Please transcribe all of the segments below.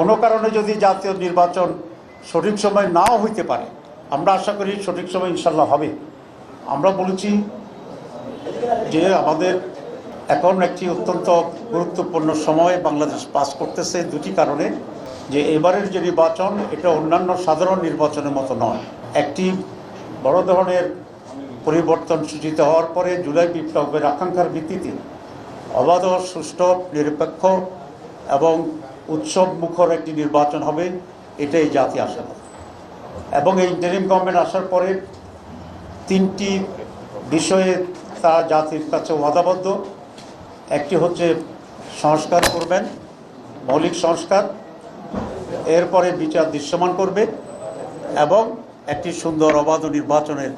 কোনো কারণে যদি জাতীয় নির্বাচন সঠিক সময় নাও হইতে পারে, আমরা আশা করি সঠিক সময় ইনশাল্লাহ হবে। আমরা বলেছি যে আমাদের এখন একটি অত্যন্ত গুরুত্বপূর্ণ সময় বাংলাদেশ পাস করতেছে দুটি কারণে, যে এবারের যে নির্বাচন এটা অন্যান্য সাধারণ নির্বাচনের মতো নয়। একটি বড় ধরনের পরিবর্তন সূচিত হওয়ার পরে জুলাই বিপ্লবের আকাঙ্ক্ষার ভিত্তিতে অবাধ সুষ্ঠু, নিরপেক্ষ এবং উৎসব মুখর একটি নির্বাচন হবে, এটাই জাতি আশা করে এবং এই ইন্টারিম গভর্নমেন্ট আসার পরে তিনটি বিষয়ে তারা জাতির কাছে ওয়াদাবদ্ধ। একটি হচ্ছে সংস্কার করবেন, মৌলিক সংস্কার, এরপরে বিচার দৃশ্যমান করবে এবং একটি সুন্দর অবাধ নির্বাচনের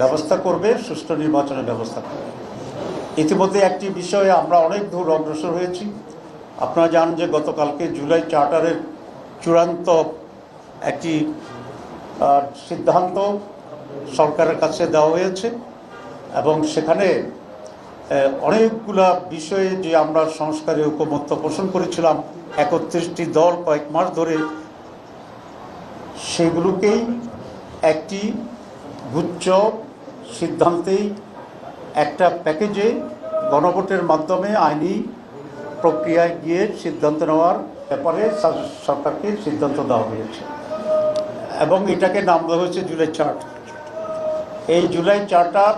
ব্যবস্থা করবে, সুষ্ঠু নির্বাচনের ব্যবস্থা করবে। ইতিমধ্যে একটি বিষয়ে আমরা অনেক দূর অগ্রসর হয়েছি। আপনারা জানেন যে গতকালকে জুলাই চার্টারের চূড়ান্ত একটি সিদ্ধান্ত সরকারের কাছে দেওয়া হয়েছে এবং সেখানে অনেকগুলা বিষয়ে যে আমরা সংস্কারে ঐকমত্য পোষণ করেছিলাম, একত্রিশটি দল কয়েক মাস ধরে, সেগুলোকেই একটি গুচ্ছ সিদ্ধান্তেই একটা প্যাকেজে গণভোটের মাধ্যমে আইনি প্রক্রিয়ায় গিয়ে সিদ্ধান্ত নেওয়ার ব্যাপারে সরকারকে সিদ্ধান্ত দেওয়া হয়েছে। এবং এটাকে নাম দেওয়া হয়েছে জুলাই চার্ট এই জুলাই চার্টার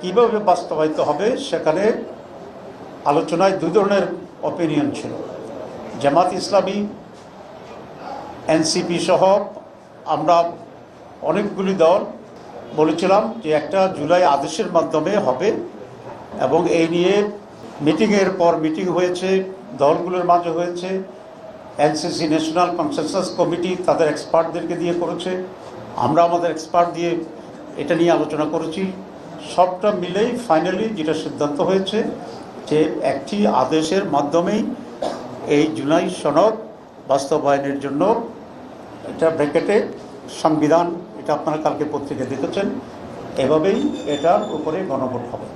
কীভাবে বাস্তবায়িত হবে সেখানে আলোচনায় দু ধরনের অপিনিয়ন ছিল। জামাত ইসলামী, এনসিপি সহ আমরা অনেকগুলি দল বলেছিলাম যে একটা জুলাই আদেশের মাধ্যমে হবে এবং এই নিয়ে মিটিংয়ের পর মিটিং হয়েছে, দলগুলোর মাঝে হয়েছে এনসিসি ন্যাশনাল কনসেনসাস কমিটি তাদের এক্সপার্টদেরকে দিয়ে করেছে, আমরা আমাদের এক্সপার্ট দিয়ে এটা নিয়ে আলোচনা করেছি। সবটা মিলেই ফাইনালি যেটা সিদ্ধান্ত হয়েছে যে একটি আদেশের মাধ্যমেই এই জুলাই সনদ বাস্তবায়নের জন্য এটা ব্র্যাকেটে সংবিধান, এটা আপনারা কালকে পত্রিকা দেখেছেন, এভাবেই এটার উপরে গণভোট হবে।